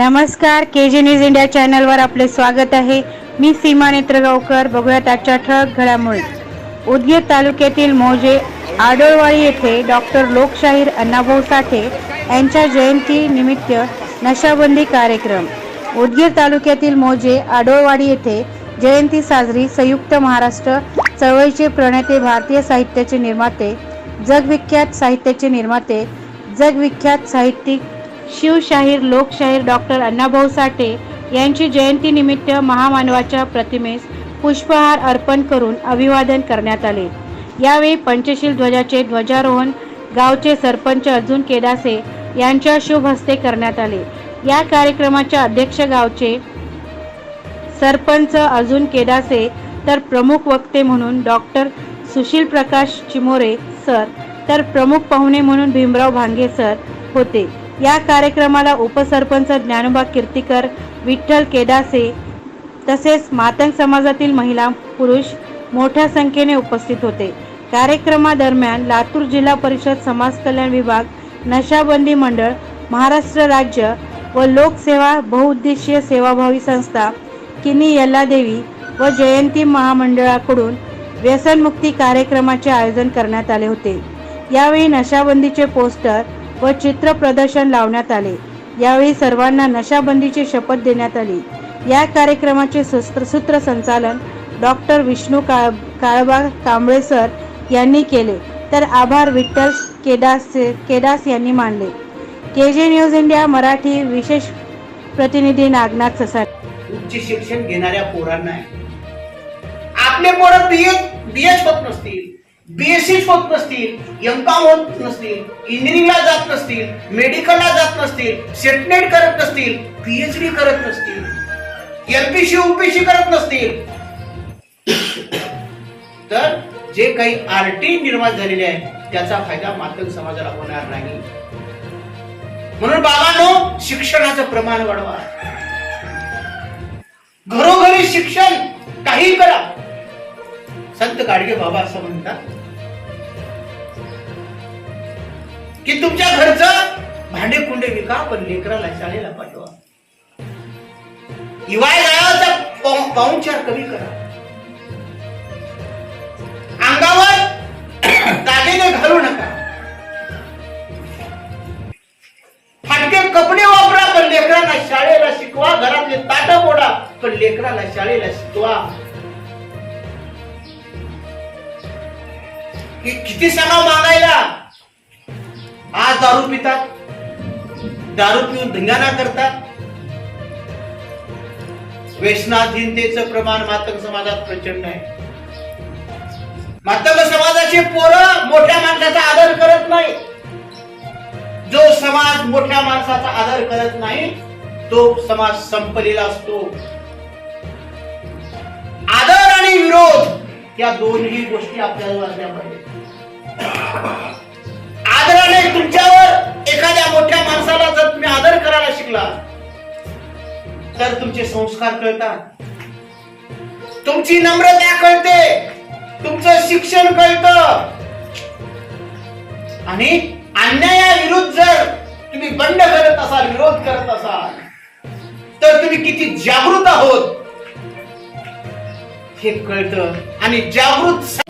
नमस्कार के जी news India चॅनलवर आपले स्वागत आहे. मी सीमा नेत्रगावकर बघूयात आजच्या ठळक घडामोडी. उदगीर तालुक्यातील मोजे आडोळवाडी येथे डॉक्टर लोकशाहीर अण्णाभाऊ साठे यांच्या जयंती निमित्त नशाबंदी कार्यक्रम. उदगीर तालुक्यातील मोजे आडोळवाडी येथे जयंती साजरी संयुक्त महाराष्ट्र चळवळीचे प्रणेते भारतीय साहित्याचे निर्माते जगविख्यात साहित्याचे निर्माते जगविख्यात साहित्यिक शिवशाहीर लोकशाहीर डॉक्टर अण्णाभाऊ साठे यांची जयंतीनिमित्त महामानवाच्या प्रतिमेस पुष्पहार अर्पण करून अभिवादन करण्यात आले. यावेळी पंचशील ध्वजाचे ध्वजारोहण गावचे सरपंच अर्जुन केदासे यांच्या शुभ हस्ते करण्यात आले. या कार्यक्रमाच्या अध्यक्ष गावचे सरपंच अर्जुन केदासे तर प्रमुख वक्ते म्हणून डॉक्टर सुशील प्रकाश चिमोरे सर तर प्रमुख पाहुणे म्हणून भीमराव भांगे सर होते. या कार्यक्रमाला उपसरपंच ज्ञानोबा कीर्तीकर विठ्ठल केदासे तसेच मातंग समाजातील महिला पुरुष मोठ्या संख्येने उपस्थित होते. कार्यक्रमादरम्यान लातूर जिल्हा परिषद समाज कल्याण विभाग नशाबंदी मंडळ महाराष्ट्र राज्य व लोकसेवा बहुउद्देशीय सेवाभावी संस्था किनी यल्लादेवी व जयंती महामंडळाकडून व्यसनमुक्ती कार्यक्रमाचे आयोजन करण्यात आले होते. यावेळी नशाबंदीचे पोस्टर व चित्र प्रदर्शन लावण्यात आले. यावेळी सर्वांना नशाबंदीची शपथ देण्यात आली. या कार्यक्रमाचे सूत्र सूत्रसंचालन डॉक्टर विष्णू काळ काळबा कांबळे सर यांनी केले. तर आभार विठ्ठल केदास केदास यांनी मानले. के जे न्यूज इंडिया मराठी विशेष प्रतिनिधी नागनाथ ससाट. उच्च शिक्षण घेणाऱ्या पोरांना आहे. आपले पोरं बीएच बीएच होत नसतील. बीएससी होत नसतील एमकॉम होत नसतील इंजिनिअरिंगला जात नसतील मेडिकलला जात नसतील सेटनेट करत नसतील पीएचडी करत नसतील एमपीसी ओपीसी करत नसतील. तर जे काही आरटी निर्माण झालेले आहे त्याचा फायदा मातंग समाजाला होणार नाही. म्हणून बाबांनो शिक्षणाचं प्रमाण वाढवा. घरोघरी शिक्षण काही करा. संत गाडगे बाबा असं म्हणतात. की तुमच्या घरचं भांडे कुंडे विका पण लेकराला शाळेला पाठवा. इवाय गावाचा पाहुणचार कमी करा. अंगावर दागिने घालू नका. फाटके कपडे वापरा पण लेकरांना शाळेला शिकवा. घरातले ताट मोडा पण लेकराला शाळेला शिकवा. कि किती सांगा मागायला दारू पितात दारू पिऊन धिंगाणा करतात. व्यसनाधीनतेचं प्रमाण मातक समाजात प्रचंड आहे. मातक समाजाचे पोरं मोठ्या माणसाचा आदर करत नाही जो समाज मोठ्या माणसाचा आदर करत नाही तो समाज संपलेला असतो. आदर आणि विरोध या दोन्ही गोष्टी आपल्याला असल्या पाहिजे तुमच्यावर एखाद्या मोठ्या माणसाला जर तुम्ही आदर करायला शिकला तर तुमचे संस्कार कळतात. तुमची नम्रता कळते. तुमचं शिक्षण कळतं. आणि अन्यायाविरुद्ध जर तुम्ही बंड करत असाल विरोध करत असाल तर तुम्ही किती जागृत आहोत हे कळतं. आणि जागृत